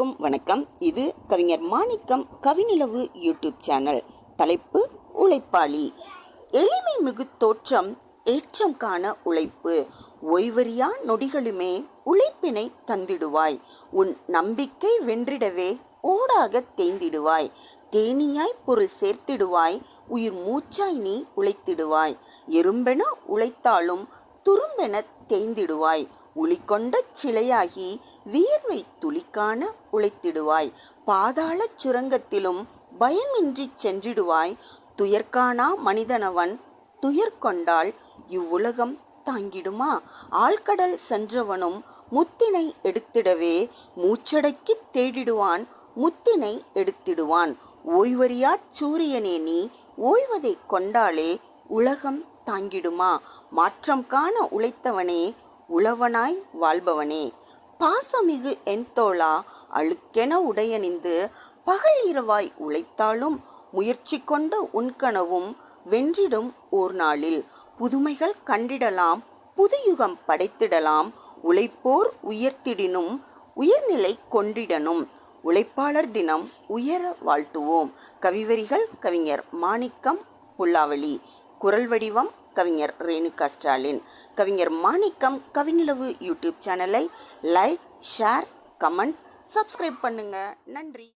அனைவருக்கும் வணக்கம். இது கவிஞர் மாணிக்கம் கவிநிலவு யூடியூப் சேனல். தலைப்பு உழைப்பாளி. எளிமை மிகு தோற்றம் ஏற்றம் காண உழைப்பு. ஓய்வறியா நொடிகளுமே உழைப்பினை தந்திடுவாய். உன் நம்பிக்கை வென்றிடவே ஓடாக தேய்ந்திடுவாய். தேனியாய் பொருள் சேர்த்திடுவாய். உயிர் மூச்சாய் நீ உழைத்திடுவாய். எறும்பென உழைத்தாலும் துரும்பென தேய்ந்திடுவாய். உளிக்கொண்ட சிலையாகி வியர்வை துளிக்கான உழைத்திடுவாய். பாதாளச் சுரங்கத்திலும் பயமின்றி சென்றிடுவாய். துயர்கானா மனிதனவன் துயர் கொண்டால் இவ்வுலகம் தாங்கிடுமா? ஆழ்கடல் சென்றவனும் முத்தினை எடுத்திடவே மூச்சடக்கி தேடிடுவான் முத்தினை எடுத்திடுவான். ஓய்வறியாச் சூரியனே நீ ஓய்வதை கொண்டாலே உலகம் தாங்கிடுமா? மாற்றம் காண உழைத்தவனே உழவனாய் வாழ்பவனே. பாசமிகு என் தோளா அழுக்கென உடையணிந்து பகல் இரவாய் உழைத்தாலும் முயற்சி கொண்ட உன் கனவும் வென்றிடும் ஓர் நாளில். புதுமைகள் கண்டிடலாம் புதுயுகம் படைத்திடலாம் உழைப்போர் உயர்த்திடினும் உயர்நிலை கொண்டிடனும். உழைப்பாளர் தினம் உயர வாழ்த்துவோம். கவிவரிகள் கவிஞர் மாணிக்கம் புல்லாவளி. குரல் வடிவம் கவிஞர் ரேணுகா ஸ்டாலின். கவிஞர் மாணிக்கம் கவிநிலவு யூடியூப் சேனலை லைக் ஷேர் கமெண்ட் சப்ஸ்கிரைப் பண்ணுங்கள் நன்றி.